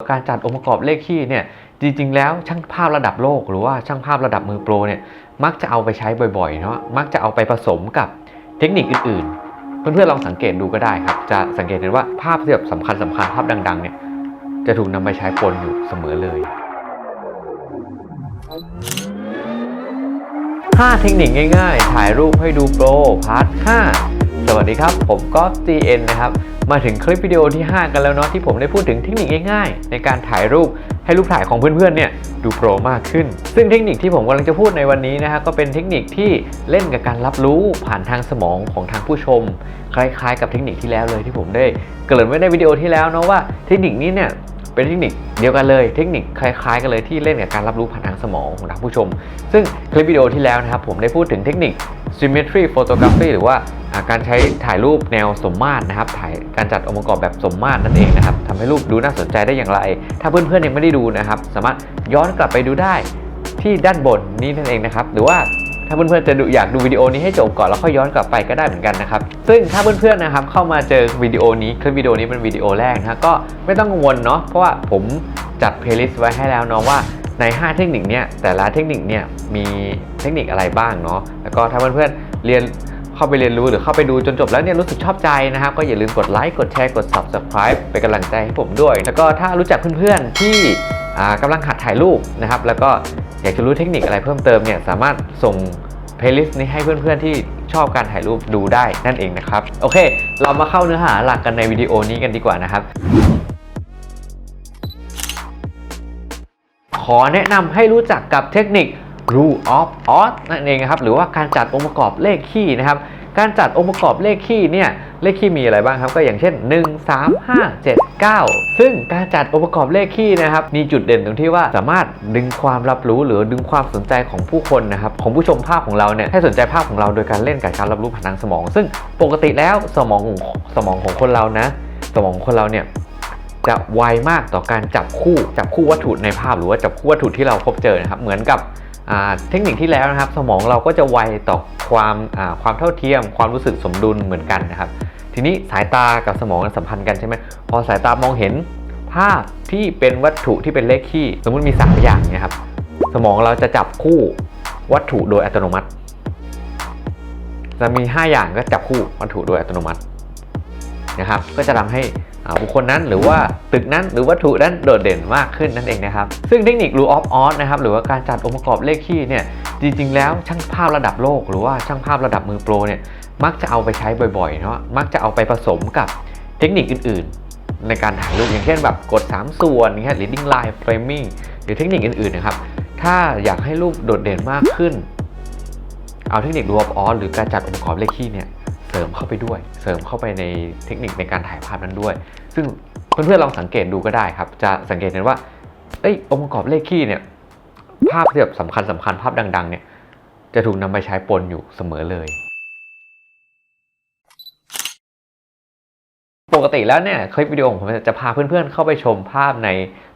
การจัดองค์ประกอบเลขคี่เนี่ยจริง ๆ แล้วช่างภาพระดับโลก หรือว่าช่างภาพระดับมือโปรเนี่ยมักจะเอาไปใช้บ่อยๆเนาะมักจะเอาไปผสมกับเทคนิคอื่นๆ เพื่อนๆลองสังเกตดูก็ได้ครับ จะสังเกตเห็นว่าภาพที่แบบสำคัญสำคัญภาพดังๆเนี่ยจะถูกนำไปใช้ปนอยู่เสมอเลย 5 เทคนิคง่าย ๆ ถ่ายรูปให้ดูโปรพาร์ท5 สวัสดีครับ ผมก็ GN นะครับ มาถึงคลิปวิดีโอที่ 5 กันแล้วเนาะที่ผมได้พูดถึงเทคนิคง่ายๆ ในการถ่ายรูปให้รูปถ่ายของเพื่อนๆเนี่ยดูโปรมากขึ้น ซึ่งเทคนิคที่ผมกำลังจะพูดในวันนี้นะฮะก็เป็นเทคนิคที่เล่นกับการรับรู้ผ่านทางสมองของทางผู้ชม คล้ายๆ กับเทคนิคที่แล้วเลยที่ผมได้เกริ่นไว้ในวิดีโอที่แล้วเนาะว่าเทคนิคนี้เนี่ยเป็นเทคนิคเดียวกันเลย เทคนิคคล้ายๆ กันเลยที่เล่นกับการรับรู้ผ่านทางสมองของทางผู้ชม ซึ่งคลิปวิดีโอที่แล้วนะครับผมได้พูดถึงเทคนิค symmetry photography หรือว่าการใช้ถ่ายรูปแนวสมมาตรนะครับ ถ่ายการจัดองค์ประกอบแบบสมมาตรนั่นเองนะครับทำให้รูปดูน่าสนใจได้อย่างไร ถ้าเพื่อนๆยังไม่ได้ดูนะครับ สามารถย้อนกลับไปดูได้ที่ด้านบนนี้นั่นเองนะครับ หรือว่าถ้าเพื่อนๆจะดูอยากดูวิดีโอนี้ให้จบก่อนแล้วค่อยย้อนกลับไปก็ได้เหมือนกันนะครับ ซึ่งถ้าเพื่อนๆนะครับเข้ามาเจอวิดีโอนี้คลิปวิดีโอนี้เป็นวิดีโอแรกนะฮะก็ไม่ต้องกังวลเนาะเพราะว่าผมจัดเพลย์ลิสต์ไว้ให้แล้วเนาะว่า ใน 5 เทคนิคเนี้ยแต่ละเทคนิคเนี่ยมีเทคนิคอะไรบ้างเนาะแล้วก็ถ้าเพื่อนๆเรียนเข้าไปเรียนรู้หรือเข้าไปดูจนจบแล้วเนี่ยรู้สึกชอบใจนะครับ ก็อย่าลืมกดไลค์กดแชร์กด subscribe เป็นกำลังใจให้ผมด้วย แล้วก็ถ้ารู้จักเพื่อนๆที่อ่ากำลังหัดถ่ายรูปนะครับ แล้วก็อยากจะรู้เทคนิคอะไรเพิ่มเติมเนี่ยสามารถส่งเพลย์ลิสต์นี้ให้เพื่อนๆที่ชอบการถ่ายรูปดูได้นั่นเองนะครับ โอเค เรามาเข้าเนื้อหาหลักกันในวิดีโอนี้กันดีกว่านะครับ ขอแนะนำให้รู้จักกับเทคนิค rule of odd นั่นเองครับหรือว่าการจัดองค์ประกอบเลขคี่นะครับการจัดองค์ประกอบเลขคี่เนี่ยเลขคี่มีอะไรบ้างครับ ก็อย่างเช่น 1 3 5 7 9 ซึ่งการจัดองค์ประกอบเลขคี่นะครับมีจุดเด่นตรงที่ว่าสามารถดึงความรับรู้หรือดึงความสนใจของผู้คนนะครับของผู้ชมภาพของเราเนี่ยให้สนใจภาพของเราโดยการเล่นกับการรับรู้ผ่านทางสมอง ซึ่งปกติแล้วสมองของสมองของคนเรานะ สมองของคนเราเนี่ย จะไวมากต่อการจับคู่จับคู่วัตถุในภาพหรือว่าจับคู่วัตถุที่เราพบเจอนะครับเหมือนกับเทคนิคที่แล้วนะครับ สมองเราก็จะไวต่อความความเท่าเทียม ความรู้สึกสมดุลเหมือนกันนะครับ ทีนี้สายตากับสมองสัมพันธ์กันใช่ไหมพอสายตามองเห็นภาพที่เป็นวัตถุที่เป็นเลขคี่ สมมุติมี 3 อย่างเนี่ยครับ สมองเราจะจับคู่วัตถุโดยอัตโนมัติ จะมี 5 อย่างก็จับคู่วัตถุโดยอัตโนมัติ นะครับก็จะทำให้บุคคลนั้นหรือว่าตึกนั้นหรือวัตถุนั้นโดดเด่นมากขึ้นนั่นเองนะครับ ซึ่งเทคนิค rule of odd นะครับหรือว่าการจัดองค์ประกอบเลขคี่เนี่ยจริงๆ แล้วช่างภาพระดับโลก หรือว่าช่างภาพระดับมือโปรเนี่ยมักจะเอาไปใช้บ่อยๆเนาะมักจะเอาไปผสมกับเทคนิคอื่นๆ ในการถ่ายรูปอย่างเช่นแบบกด 3 ส่วนอย่างเงี้ย leading line framing หรือเทคนิคอื่นๆนะครับถ้าอยากให้รูปโดดเด่นมากขึ้น เอาเทคนิค rule of odd หรือการจัดองค์ประกอบเลขคี่เนี่ย เสริมเข้าไปด้วย เสริมเข้าไปในเทคนิคในการถ่ายภาพนั้นด้วย ซึ่งเพื่อนๆลองสังเกตดูก็ได้ครับ จะสังเกตเห็นว่าเอ้ยองค์ประกอบเลขคี่เนี่ยภาพที่แบบสำคัญสำคัญภาพดัง ๆ เนี่ย จะถูกนำไปใช้ปนอยู่เสมอเลย ปกติแล้วเนี่ย คลิปวิดีโอของผมจะพาเพื่อนๆเข้าไปชมภาพใน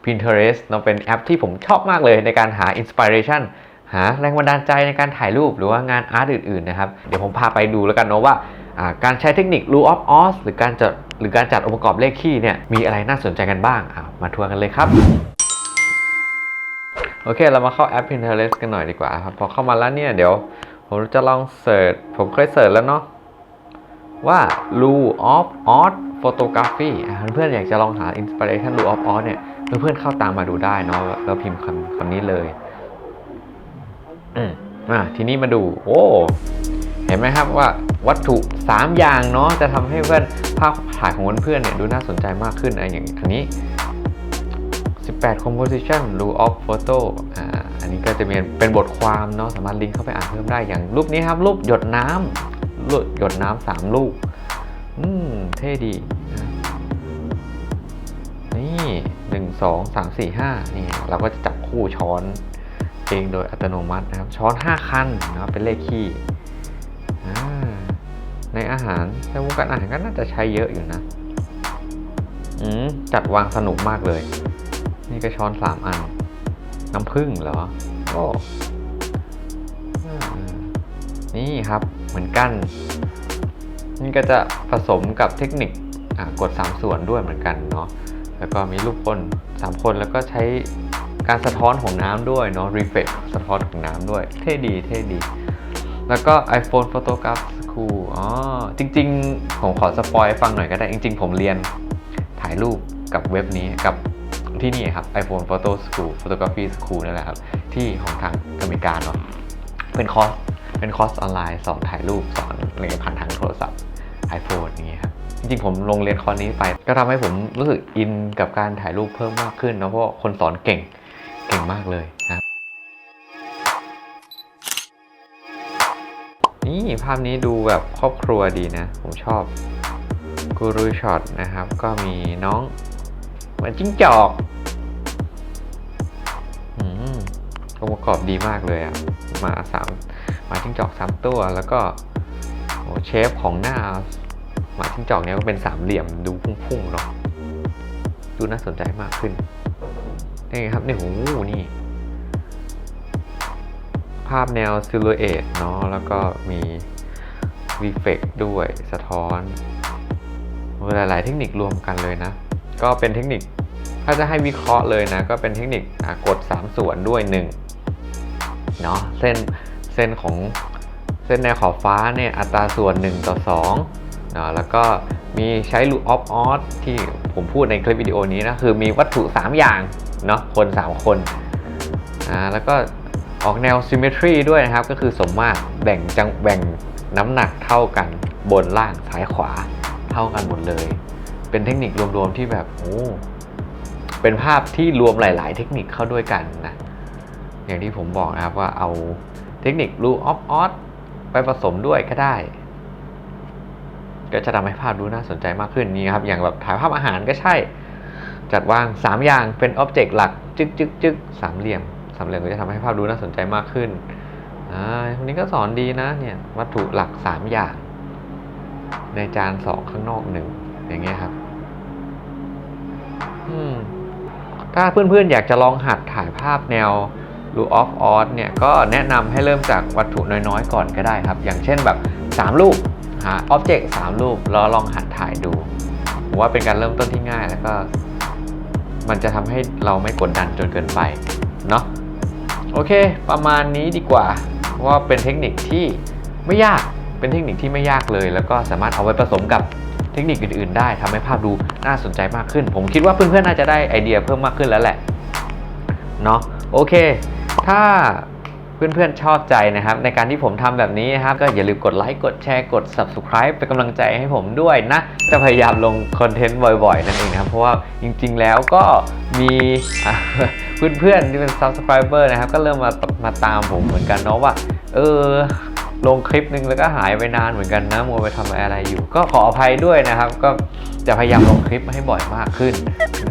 Pinterest เนาะเป็นแอปที่ผมชอบมากเลยในการหาอินสปิเรชันหาแรงบันดาลใจในการถ่ายรูปหรือว่างานอาร์ตอื่นๆนะครับ เดี๋ยวผมพาไปดูแล้วกันเนาะว่าอ่า การใช้เทคนิค rule of odd หรือการจัดหรือการจัดองค์ประกอบเลขคี่เนี่ยมีอะไรน่าสนใจกันบ้างมาทัวร์กันเลยครับโอเค เรามาเข้าแอป Pinterest กันหน่อยดีกว่าครับ พอเข้ามาแล้วเนี่ย เดี๋ยว ผมจะลองเสิร์ช ผมเคยเสิร์ชแล้วเนาะว่า rule of odd photography อะเพื่อนๆอยากจะลองหา inspiration rule of odd เนี่ย เพื่อนๆเข้าตามมาดูได้เนาะแล้วพิมพ์คำคำนี้เลย อืมอะทีนี้มาดู โอ้ ห็นไหมครับว่าวัตถุ 3 อย่างเนาะจะทำให้เพื่อนภาพถ่ายของเพื่อนเนี่ยดูน่าสนใจมากขึ้นอะไรอย่างอันนี้ 18 composition rule of photo อ่าอันนี้ก็จะมีเป็นบทความเนาะสามารถลิงก์เข้าไปอ่านเพิ่มได้อย่างรูปนี้ครับ รูปหยดน้ำรูปหยดน้ำสามลูก อืม เท่ดี นี่หนึ่งสองสามสี่ห้านี่ เราก็จะจับคู่ช้อนเองโดยอัตโนมัตินะครับ ช้อน 5 คันนะครับเป็นเลขคี่ ในอาหารในวงการอาหารก็น่าจะใช้เยอะอยู่นะ อืมจัดวางสนุกมากเลย นี่ก็ช้อน3อัน น้ำผึ้งเหรอ โอ้อ่านี่ครับเหมือนกัน นี่ก็จะผสมกับเทคนิคอ่ากด 3 ส่วนด้วยเหมือนกันเนาะแล้วก็มีรูปคน3 คนแล้วก็ใช้การสะท้อนของน้ำด้วยเนาะ reflect สะท้อนของน้ำด้วย เท่ดีเท่ดี แล้วก็ iPhone Photograph School อ๋อ จริง ๆ ผมขอสปอยให้ฟังหน่อยก็ได้ จริง ๆ ผมเรียนถ่ายรูปกับเว็บนี้กับที่นี่ครับ iPhone Photo School Photography School นั่นแหละครับ ที่ของทางอเมริกาเนาะเป็นคอร์สเป็นคอร์สออนไลน์สอนถ่ายรูปสอนอะไรผ่านทางโทรศัพท์ iPhone อย่างนี้ครับจริงๆผมลงเรียนคอร์สนี้ไป ก็ทำให้ผมรู้สึกอินกับการถ่ายรูปเพิ่มมากขึ้นนะเพราะคนสอนเก่งเก่งมากเลยนะ นี่ภาพนี้ดูแบบครอบครัวดีนะ ผมชอบกูรูช็อตนะครับ ก็มีน้อง เหมือนจิ้งจอกอืมองค์ประกอบดีมากเลยอะหมาสามหมาจิ้งจอกสามตัวแล้วก็โอ้เชฟของหน้าหมาจิ้งจอกเนี้ยก็เป็นสามเหลี่ยมดูพุ่งๆเนาะดูน่าสนใจมากขึ้นนี่ครับนี่โหนี่าพแนวซิลูเอตเนาะแล้วก็มีรีเฟกด้วยสะท้อนหลาย ๆ เทคนิครวมกันเลยนะ ก็เป็นเทคนิคถ้าจะให้วิเคราะห์เลยนะ ก็เป็นเทคนิคกด 3 ส่วนด้วย1เนาะเส้นเส้นของเส้นแนวขอบฟ้าเนี่ยอัตราส่วน 1 ต่อ2เนาะแล้วก็มีใช้ loop of odd ที่ผมพูดในคลิปวิดีโอนี้นะ คือมีวัตถุ 3 อย่างเนาะคน 3 คนอ่าแล้วก็ ออกแนว symmetry ด้วยนะครับ ก็คือสมมาตรแบ่งจังแบ่งน้ำหนักเท่ากันบนล่างซ้ายขวาเท่ากันหมดเลย เป็นเทคนิครวมๆที่แบบโอ้เป็นภาพที่รวมหลาย ๆ เทคนิคเข้าด้วยกันนะอย่างที่ผมบอกนะครับว่าเอาเทคนิค rule of odd ไปผสมด้วยก็ได้ ก็จะทำให้ภาพดูน่าสนใจมากขึ้นนี่ครับ อย่างแบบถ่ายภาพอาหารก็ใช่ จัดวาง 3 อย่างเป็นอ็อบเจกต์หลัก จึ๊กจึ๊กจึ๊กสามเหลี่ยม สามเหลี่ยมก็จะทำให้ภาพดูน่าสนใจมากขึ้นอ่าคนนี้ก็สอนดีนะเนี่ยวัตถุหลัก 3 อย่าง ในจานสองข้างนอกหนึ่งอย่างเงี้ยครับอืมถ้าเพื่อนๆ อยากจะลองหัดถ่ายภาพแนว rule of odd เนี่ยก็แนะนำให้เริ่มจากวัตถุน้อยๆ ก่อนก็ได้ครับ อย่างเช่นแบบ 3 รูปหา object 3 รูปแล้วลองหัดถ่ายดูผมว่าเป็นการเริ่มต้นที่ง่ายแล้วก็ มันจะทำให้เราไม่กดดันจนเกินไป เนาะ โอเค ประมาณนี้ดีกว่าเพราะว่าเป็นเทคนิคที่ไม่ยากเป็นเทคนิคที่ไม่ยากเลย แล้วก็สามารถเอาไปผสมกับเทคนิคอื่นๆ ได้ทำให้ภาพดูน่าสนใจมากขึ้น ผมคิดว่าเพื่อนๆน่าจะได้ไอเดียเพิ่มมากขึ้นแล้วแหละเนาะโอเค ถ้า เพื่อนๆชอบใจนะครับ ในการที่ผมทำแบบนี้นะครับ ก็อย่าลืมกดไลค์กดแชร์กด subscribe เป็นกำลังใจให้ผมด้วยนะ จะพยายามลงคอนเทนต์บ่อยๆ นั่นเองนะครับ เพราะว่าจริงๆแล้วก็มีเพื่อนๆที่เป็น subscriber นะครับ ก็เริ่มมามาตามผมเหมือนกันเนาะว่า เออลงคลิปนึงแล้วก็หายไปนานเหมือนกันนะมัวไปทำอะไรอยู่ ก็ขออภัยด้วยนะครับ ก็จะพยายามลงคลิปให้บ่อยมากขึ้น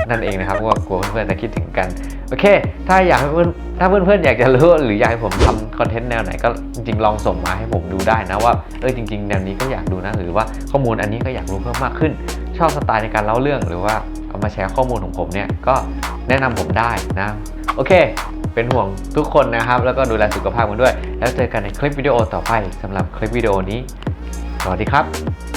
นั่นเองนะครับเพราะว่ากลัวเพื่อนๆจะคิดถึงกัน โอเค ถ้าอยากให้เพื่อนถ้าเพื่อนๆอยากจะรู้หรืออยากให้ผมทำคอนเทนต์แนวไหนก็จริงๆลองส่งมาให้ผมดูได้นะว่าเออจริง ๆ แนวนี้ก็อยากดูนะหรือว่าข้อมูลอันนี้ก็อยากรู้เพิ่มมากขึ้น ชอบสไตล์ในการเล่าเรื่องหรือว่าเอามาแชร์ข้อมูลของผมเนี่ยก็แนะนำผมได้นะโอเค เป็นห่วงทุกคนนะครับ แล้วก็ดูแลสุขภาพกันด้วย แล้วเจอกันในคลิปวิดีโอต่อไปสำหรับคลิปวิดีโอนี้สวัสดีครับ